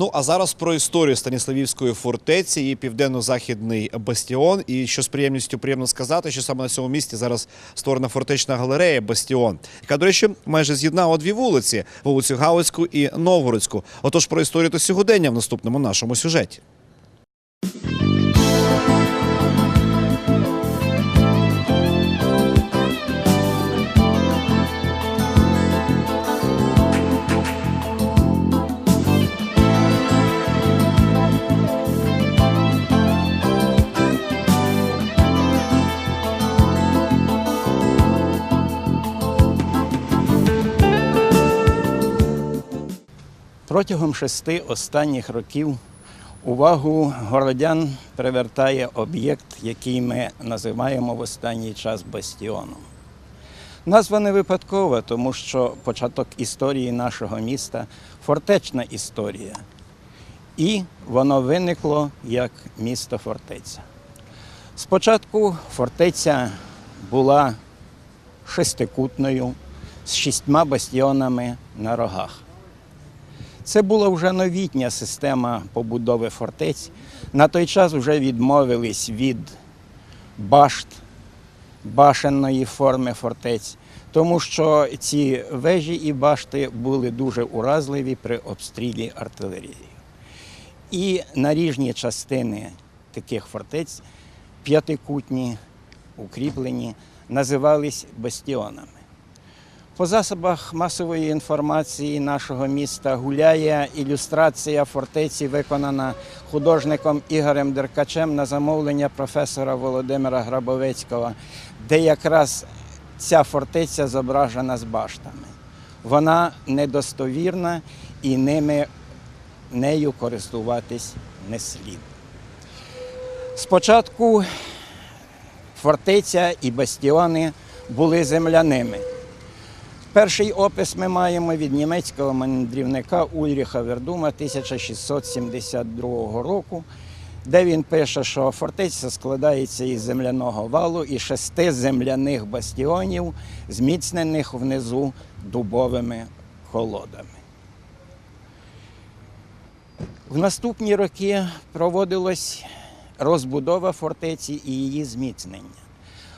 Ну а зараз про історію Станіславівської фортеці, її південно-західний бастіон. І що з приємністю приємно сказати, що саме на цьому місці зараз створена фортечна галерея Бастіон, яка, до речі, майже з'єднала дві вулиці: вулицю Галицьку і Новгородську. Отож про історію та сьогодення в наступному нашому сюжеті. Протягом шести останніх років увагу городян привертає об'єкт, який ми називаємо в останній час бастіоном. Назва не випадкова, тому що початок історії нашого міста фортечна історія. І воно виникло як місто фортеця. Спочатку фортеця була шестикутною з шістьма бастіонами на рогах. Це була вже новітня система побудови фортець. На той час вже відмовились від башт, башенної форми фортець, тому що ці вежі і башти були дуже уразливі при обстрілі артилерією. І наріжні частини таких фортець, п'ятикутні, укріплені, називались бастіонами. По засобах масової інформації нашого міста гуляє ілюстрація фортеці, виконана художником Ігорем Деркачем на замовлення професора Володимира Грабовецького, де якраз ця фортеця зображена з баштами. Вона недостовірна і ними нею користуватись не слід. Спочатку фортеця і бастіони були земляними. Перший опис ми маємо від німецького мандрівника Ульріха Вердума 1672 року, де він пише, що фортеця складається із земляного валу і шести земляних бастіонів, зміцнених внизу дубовими колодами. В наступні роки проводилась розбудова фортеці і її зміцнення.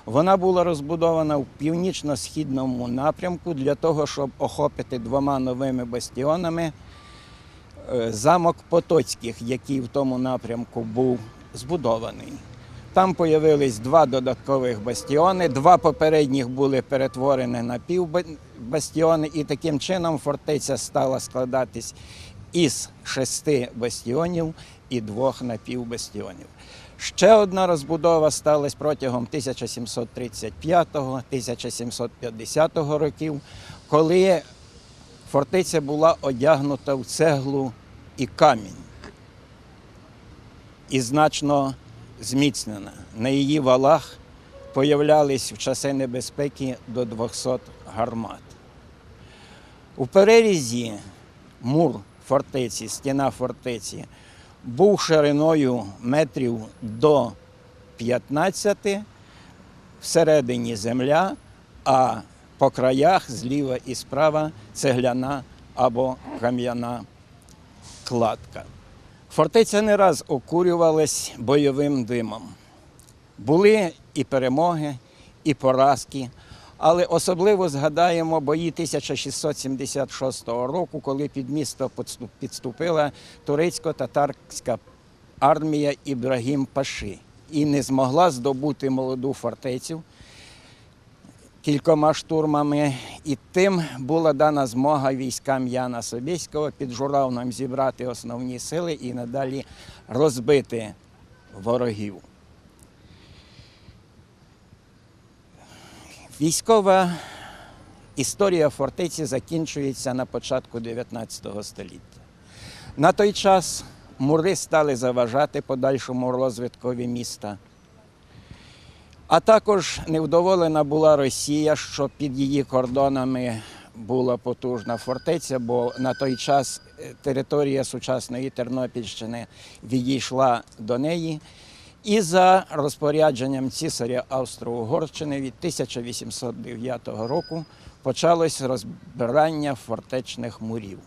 Вона була розбудована в північно-східному напрямку для того, щоб охопити двома новими бастіонами е, замок Потоцьких, який в тому напрямку був збудований. Там появились два додаткових бастіони, два попередніх були перетворені на півбастіони, і таким чином фортеця стала складатись із шести бастіонів і двох напівбастіонів. Ще одна розбудова сталася протягом 1735-1750 років, коли фортеця була одягнута в цеглу і камінь і значно зміцнена. На її валах появлялись в часи небезпеки до 200 гармат. У перерізі мур фортеці, стіна фортеці був шириною метрів до 15, всередині земля, а по краях зліва і справа цегляна або кам'яна кладка. Фортеця не раз окурювалась бойовим димом. Були і перемоги, і поразки, але особливо згадаємо бої 1676 року, коли під місто підступила турецько-татарська армія Ібрагім Паши і не змогла здобути молоду фортецю кількома штурмами. І тим була дана змога військам Яна Собєського під Журавном зібрати основні сили і надалі розбити ворогів. Військова історія фортеці закінчується на початку 19 століття. На той час мури стали заважати подальшому розвиткові міста. А також невдоволена була Росія, що під її кордонами була потужна фортеця, бо на той час е, територія сучасної Тернопільщини відійшла до неї. І за розпорядженням цісаря Австро-Угорщини від 1809 року почалось розбирання фортечних мурів.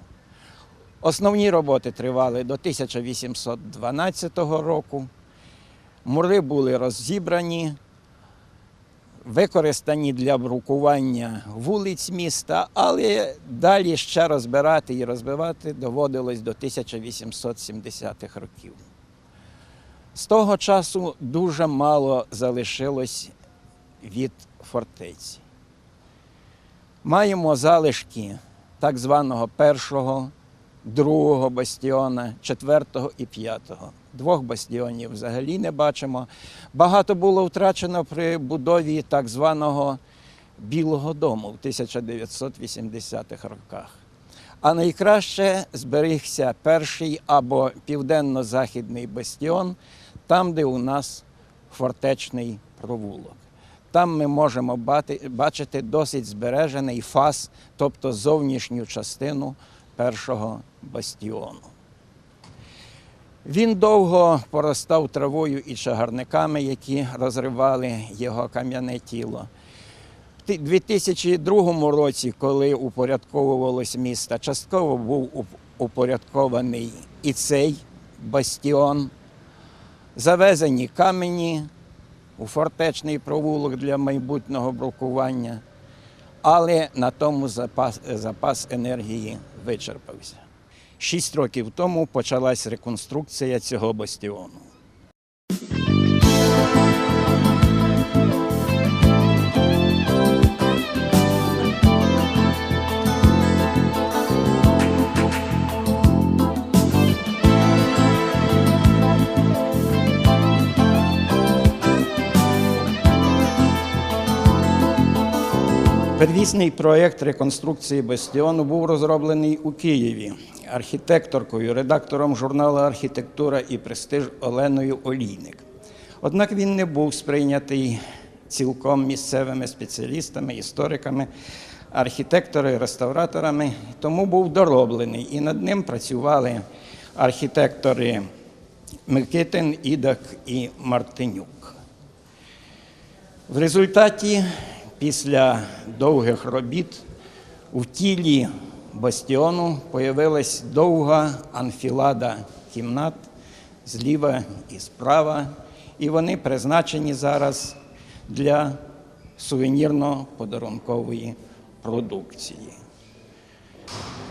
Основні роботи тривали до 1812 року. Мури були розібрані, використані для брукування вулиць міста, але далі ще розбирати і розбивати доводилось до 1870-х років. З того часу дуже мало залишилось від фортеці. Маємо залишки так званого першого, другого бастіона, четвертого і п'ятого. Двох бастіонів взагалі не бачимо. Багато було втрачено при будові так званого Білого дому в 1980-х роках. А найкраще зберігся перший або південно-західний бастіон, там, де у нас фортечний провулок. Там ми можемо бачити досить збережений фас, тобто зовнішню частину першого бастіону. Він довго поростав травою і чагарниками, які розривали його кам'яне тіло. В 2002 році, коли упорядковувалось місто, частково був упорядкований і цей бастіон, завезені камені у фортечний провулок для майбутнього брукування, але на тому запас, запас енергії вичерпався. Шість років тому почалась реконструкція цього бастіону. Первісний проєкт реконструкції бастіону був розроблений у Києві архітекторкою, редактором журналу Архітектура і престиж Оленою Олійник. Однак він не був сприйнятий цілком місцевими спеціалістами, істориками, архітектори, реставраторами, тому був дороблений і над ним працювали архітектори Микитин, Ідак і Мартинюк. В результаті, після довгих робіт, у тілі бастіону появилась довга анфілада кімнат зліва і справа, і вони призначені зараз для сувенірно-подарункової продукції.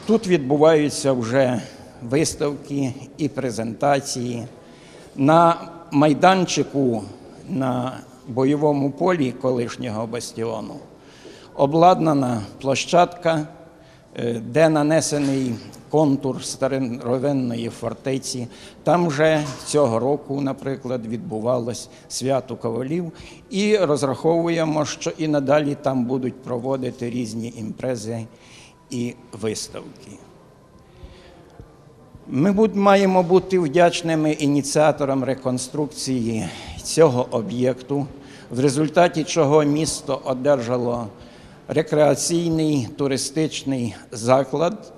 Тут відбуваються вже виставки і презентації. На майданчику на бойовому полі колишнього бастіону обладнана площадка, е, де нанесений контур старовинної фортеці. Там вже цього року, наприклад, відбувалось свято ковалів, і розраховуємо, що і надалі там будуть проводити різні імпрези і виставки. Ми маємо бути вдячними ініціаторам реконструкції цього об'єкту, в результаті чого місто одержало рекреаційний туристичний заклад,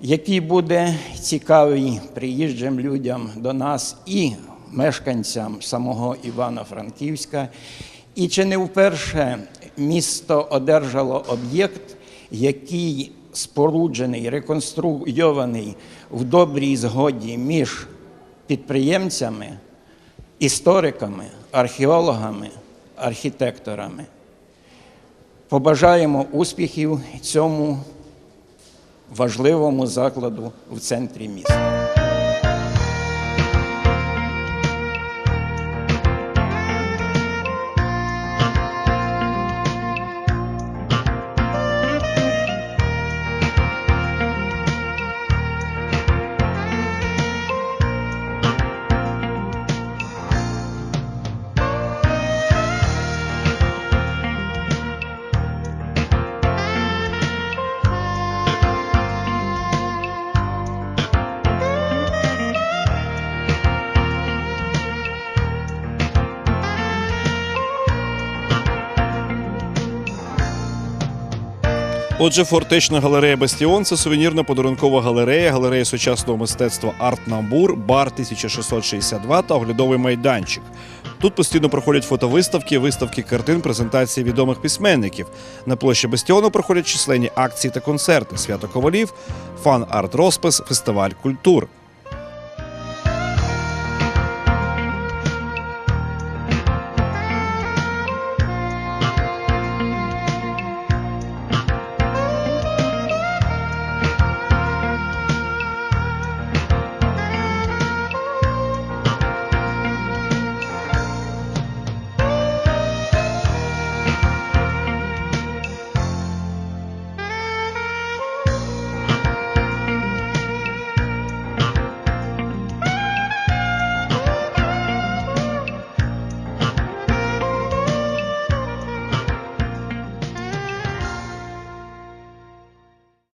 який буде цікавий приїжджим людям до нас і мешканцям самого Івано-Франківська. І чи не вперше місто одержало об'єкт, який споруджений, реконструйований в добрій згоді між підприємцями, істориками, археологами, архітекторами. Побажаємо успіхів цьому важливому закладу в центрі міста. Отже, фортечна галерея Бастіон це сувенірно-подарункова галерея, галерея сучасного мистецтва Арт Намбур, бар 1662 та оглядовий майданчик. Тут постійно проходять фотовиставки, виставки картин, презентації відомих письменників. На площі Бастіону проходять численні акції та концерти, свято ковалів, фан-арт розпис, фестиваль культур.